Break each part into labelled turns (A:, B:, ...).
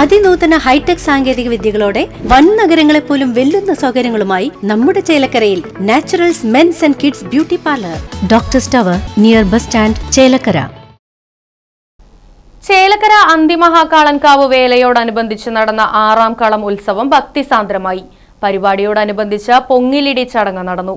A: അതിനൂതന hi tech സാങ്കേതിക വിദ്യകളോടെ വൻ നഗരങ്ങളെ പോലും വെല്ലുന്ന സൗകര്യങ്ങളുമായി നമ്മുടെ ചേലക്കരയിൽ Naturals men's and kids beauty parlour. Doctor സ്റ്റവർ near bus stand Chelakkara.
B: Chelakkara Anthimahakalankavu വേലയോടനുബന്ധിച്ച് നടന്ന ആറാം കളം ഉത്സവം ഭക്തിസാന്ദ്രമായി. പരിപാടിയോടനുബന്ധിച്ച് പൊങ്ങിലിടി ചടങ്ങ് നടന്നു.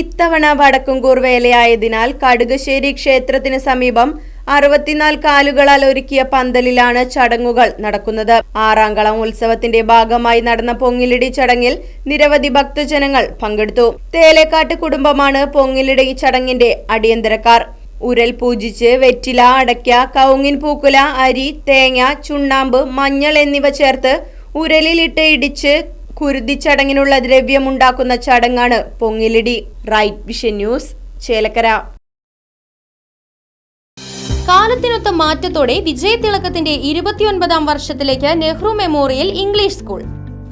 C: ഇത്തവണ വടക്കുംകൂർ വേലയായതിനാൽ കടുകശ്ശേരി ക്ഷേത്രത്തിന് സമീപം അറുപത്തിനാല് കാലുകളാൽ ഒരുക്കിയ പന്തലിലാണ് ചടങ്ങുകൾ നടക്കുന്നത്. ആറാംകളം ഉത്സവത്തിന്റെ ഭാഗമായി നടന്ന പൊങ്ങിലിടി ചടങ്ങിൽ നിരവധി ഭക്തജനങ്ങൾ പങ്കെടുത്തു. തേലേക്കാട്ട് കുടുംബമാണ് പൊങ്ങിലിടി ചടങ്ങിന്റെ അടിയന്തരക്കാർ. ഉരൽ പൂജിച്ച് വെറ്റില അടയ്ക്ക കൗങ്ങിൻ പൂക്കുല അരി തേങ്ങ ചുണ്ണാമ്പ് മഞ്ഞൾ എന്നിവ ചേർത്ത് ഉരലിലിട്ട് ഇടിച്ച് കുരുതിച്ചടങ്ങിനുള്ള ദ്രവ്യമുണ്ടാക്കുന്ന ചടങ്ങാണ് പൊങ്ങിലിടി. Right vision news Chelakkara.
B: കാലത്തിനൊത്ത മാറ്റത്തോടെ വിജയതിളക്കത്തിന്റെ ഇരുപത്തിയൊൻപതാം വർഷത്തിലേക്ക് നെഹ്റു മെമ്മോറിയൽ ഇംഗ്ലീഷ് സ്കൂൾ.